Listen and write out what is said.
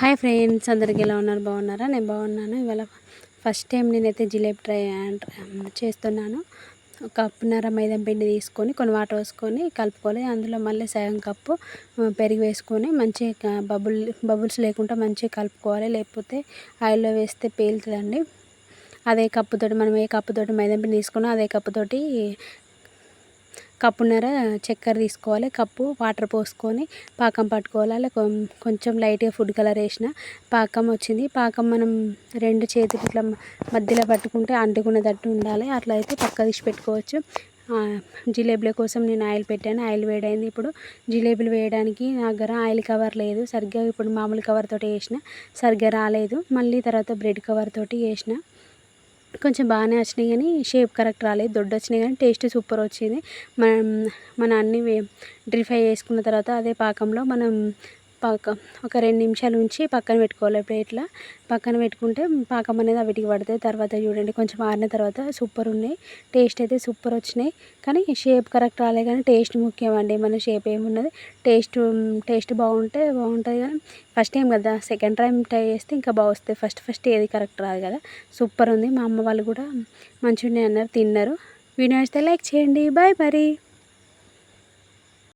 Hi friends అందరికి ఎలా ఉన్నారు? బాగున్నారా? నేను బాగున్నాను. ఇవాళ ఫస్ట్ టైం నేనైతే జిలేబీ ట్రై చేస్తున్నాను. ఒక కప్పున్నర మైదం పిండి తీసుకొని కొన్ని వాటర్ వేసుకొని కలుపుకోవాలి. అందులో మళ్ళీ సగం కప్పు పెరుగు వేసుకొని మంచిగా బబుల్ బబుల్స్ లేకుండా మంచిగా కలుపుకోవాలి. లేకపోతే ఆయిల్లో వేస్తే పేలుతుందండి. అదే కప్పుతోటి మనం ఏ కప్పుతోటి మైదం పిండి తీసుకున్నా అదే కప్పుతోటి కప్పున్నర చక్కెర తీసుకోవాలి. కప్పు వాటర్ పోసుకొని పాకం పట్టుకోవాలి. అలా కొంచెం లైట్గా ఫుడ్ కలర్ వేసిన పాకం వచ్చింది. పాకం మనం రెండు చేతులు ఇట్లా మధ్యలో పట్టుకుంటే అంటుకునేటట్టు ఉండాలి. అట్లా అయితే పక్క తీసి పెట్టుకోవచ్చు. జిలేబీల కోసం నేను ఆయిల్ పెట్టాను. ఆయిల్ వేడైంది. ఇప్పుడు జిలేబీలు వేయడానికి నా దగ్గర ఆయిల్ కవర్ లేదు. సరిగ్గా ఇప్పుడు మామూలు కవర్ తోటి వేసిన. సరిగ్గా రాలేదు. మళ్ళీ తర్వాత బ్రెడ్ కవర్ తోటి వేసిన. కొంచెం బాగానే వచ్చినాయి కానీ షేప్ కరెక్ట్ రాలేదు. దొడ్డు వచ్చినాయి కానీ టేస్ట్ సూపర్ వచ్చింది. మనం మన అన్ని డ్రీ ఫ్రై చేసుకున్న తర్వాత అదే పాకంలో మనం పాకం ఒక రెండు నిమిషాలు ఉంచి పక్కన పెట్టుకోవాలి ప్లేట్లో పక్కన పెట్టుకుంటే పాకం అనేది అవిటికి పడుతుంది. తర్వాత చూడండి కొంచెం ఆరిన తర్వాత సూపర్ ఉన్నాయి. టేస్ట్ అయితే సూపర్ వచ్చినాయి. కానీ షేప్ కరెక్ట్ రాలే కానీ టేస్ట్ ముఖ్యం అండి. మన షేప్ ఏమున్నది? టేస్ట్ టేస్ట్ బాగుంటే బాగుంటుంది కానీ ఫస్ట్ టైం కదా. సెకండ్ టైం ట్రై చేస్తే ఇంకా బాగా ఫస్ట్ ఫస్ట్ ఏది కరెక్ట్ రాదు కదా. సూపర్ ఉంది. మా అమ్మ వాళ్ళు కూడా మంచిగా ఉన్నాయి అన్నారు తిన్నారు. వీడియో నచ్చితే లైక్ చేయండి. బాయ్ మరి.